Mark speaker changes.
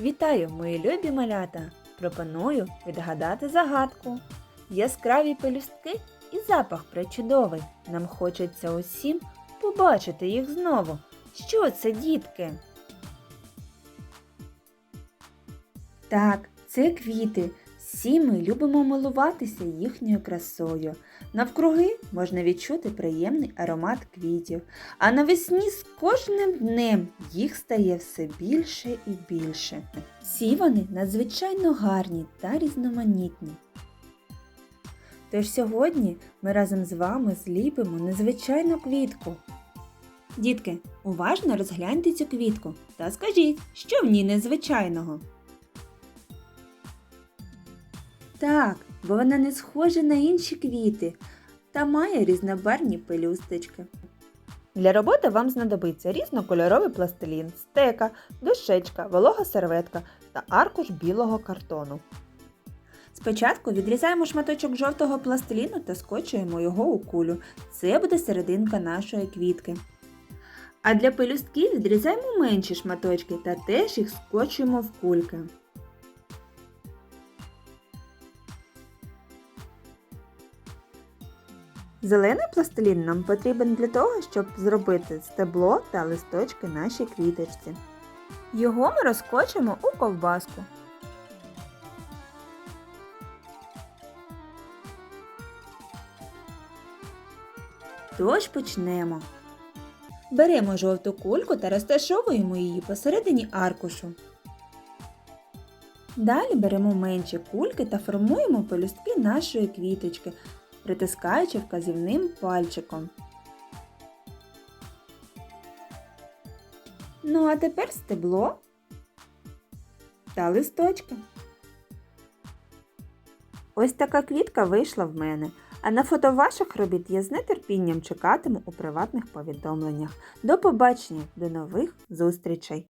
Speaker 1: Вітаю, мої любі малята! Пропоную відгадати загадку. Яскраві пелюстки і запах причудовий. Нам хочеться усім побачити їх знову. Що це, дітки? Так, це квіти. Всі ми любимо милуватися їхньою красою. Навкруги можна відчути приємний аромат квітів, а навесні з кожним днем їх стає все більше і більше. Всі вони надзвичайно гарні та різноманітні. Тож сьогодні ми разом з вами зліпимо незвичайну квітку. Дітки, уважно розгляньте цю квітку та скажіть, що в ній незвичайного. Так, бо вона не схожа на інші квіти та має різнобарвні пелюсточки. Для роботи вам знадобиться різнокольоровий пластилін, стека, дощечка, волога серветка та аркуш білого картону. Спочатку відрізаємо шматочок жовтого пластиліну та скочуємо його у кулю. Це буде серединка нашої квітки. А для пелюстків відрізаємо менші шматочки та теж їх скочуємо в кульки. Зелений пластилін нам потрібен для того, щоб зробити стебло та листочки нашій квіточці. Його ми розкочимо у ковбаску. Тож почнемо. Беремо жовту кульку та розташовуємо її посередині аркушу. Далі беремо менші кульки та формуємо пелюстки нашої квіточки, притискаючи вказівним пальчиком. Ну а тепер стебло та листочки. Ось така квітка вийшла в мене. А на фото ваших робіт я з нетерпінням чекатиму у приватних повідомленнях. До побачення, до нових зустрічей!